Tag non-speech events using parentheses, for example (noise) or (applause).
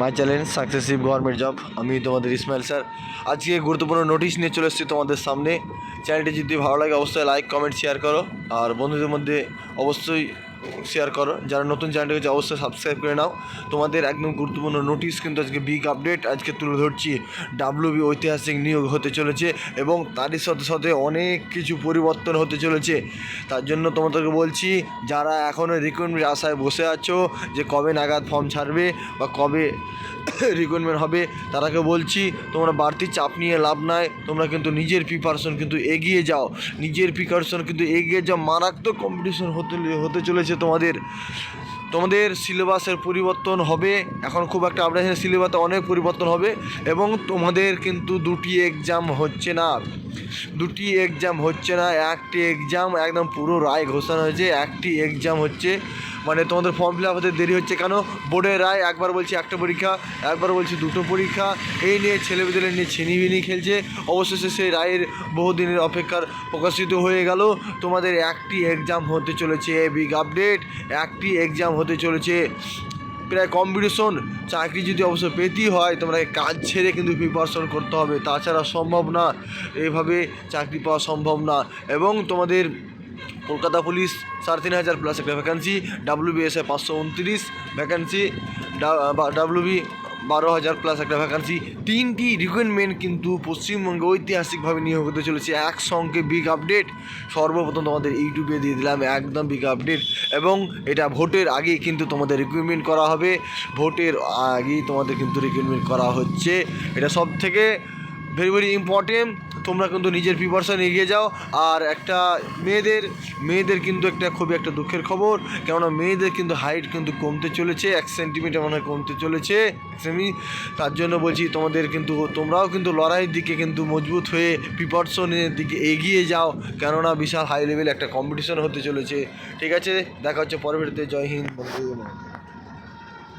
My challenge successive government job আমি তোমাদের Ismail sir. আজকে গুরুত্বপূর্ণ নোটিশ নিয়ে চলে এসেছি তোমাদের সামনে। চ্যানেলটি যদি ভালো লাগে, অবশ্যই লাইক কমেন্ট শেয়ার করো। আর বন্ধুদের মধ্যে অবশ্যই শেয়ার করো। যারা নতুন চ্যানেলটি হচ্ছে অবশ্যই সাবস্ক্রাইব করে নাও। তোমাদের একদম গুরুত্বপূর্ণ নোটিশ কিন্তু আজকে বিগ আপডেট আজকে তুলে ধরছি। ডাব্লিউবি ঐতিহাসিক নিয়োগ হতে চলেছে এবং তারই সাথে সাথে অনেক কিছু পরিবর্তন হতে চলেছে। তার জন্য তোমাদেরকে বলছি, যারা এখনও রিক্রুটমেন্ট আশায় বসে আছো, যে কবে নাগাদ ফর্ম ছাড়বে বা কবে (coughs) রিক্রুটমেন্ট হবে। তারাকে বলছি, তোমরা বাড়তি চাপ নিয়ে লাভ নাই, তোমরা কিন্তু নিজের প্রিপারেশন কিন্তু এগিয়ে যাও। নিজের প্রিপারেশন কিন্তু এগিয়ে যাও। মারাত্মক কম্পিটিশন হতে হতে চলেছে তোমাদের। তোমাদের সিলেবাসের পরিবর্তন হবে। এখন খুব একটা আপডেশন সিলেবাসে অনেক পরিবর্তন হবে এবং তোমাদের কিন্তু দুটি এক্সাম হচ্ছে না। দুটি এক্সাম হচ্ছে না, একটি এক্সাম একদম পুরো রায় ঘোষণা হয়েছে, একটি এক্সাম হচ্ছে মানে তোমাদের ফর্ম ফিল আপ হতে দেরি হচ্ছে কেন? বোর্ডের রায়, একবার বলছি একটা পরীক্ষা, একবার বলছি দুটো পরীক্ষা, এই নিয়ে ছেলেমেয়েদের নিয়ে ছিনিবিনি খেলছে। অবশেষে সেই রায়ের বহুদিনের অপেক্ষার প্রকাশিত হয়ে গেল। তোমাদের একটি এক্সাম হতে চলেছে বিগ আপডেট একটি এক্সাম হতে চলেছে। প্রায় কম্পিটিশন চাকরি যদি অবশ্য পেতেই হয় তোমরা কাজ ছেড়ে কিন্তু প্রিপারেশন করতে হবে। তাছাড়া সম্ভব না এইভাবে চাকরি পাওয়া সম্ভব না। এবং তোমাদের কলকাতা পুলিশ সাড়ে তিন হাজার প্লাস একটা ভ্যাকান্সি ডাব্লিউবিএসএ পাঁচশো উনত্রিশ ভ্যাকান্সি ডাব্লিউবি বারো হাজার প্লাস একটা ভ্যাকান্সি তিনটি রিক্রুটমেন্ট কিন্তু পশ্চিমবঙ্গে ঐতিহাসিকভাবে নিয়োগ হতে চলেছে। একসঙ্গে বিগ আপডেট সর্বপ্রথম তোমাদের ইউটিউবে দিয়ে দিলাম, একদম বিগ আপডেট এবং এটা ভোটের আগে কিন্তু তোমাদের রিক্রুটমেন্ট করা হবে। ভোটের আগেই তোমাদের কিন্তু রিক্রুটমেন্ট করা হচ্ছে। এটা সব থেকে ভেরি ভেরি ইম্পর্টেন্ট তোমরা কিন্তু নিজের প্রিপারেশন এগিয়ে যাও আর একটা মেয়েদের মেয়েদের কিন্তু একটা খুবই একটা দুঃখের খবর, কেননা মেয়েদের কিন্তু হাইট কিন্তু কমতে চলেছে, এক সেন্টিমিটার মনে কমতে চলেছে সেমি তার জন্য বলছি তোমাদের কিন্তু, তোমরাও কিন্তু লড়াইয়ের দিকে কিন্তু মজবুত হয়ে প্রিপারেশনের দিকে এগিয়ে যাও, কেননা বিশাল হাই লেভেল একটা কম্পিটিশন হতে চলেছে ঠিক আছে, দেখা হচ্ছে পরবর্তীতে, জয় হিন্দ মাতরম।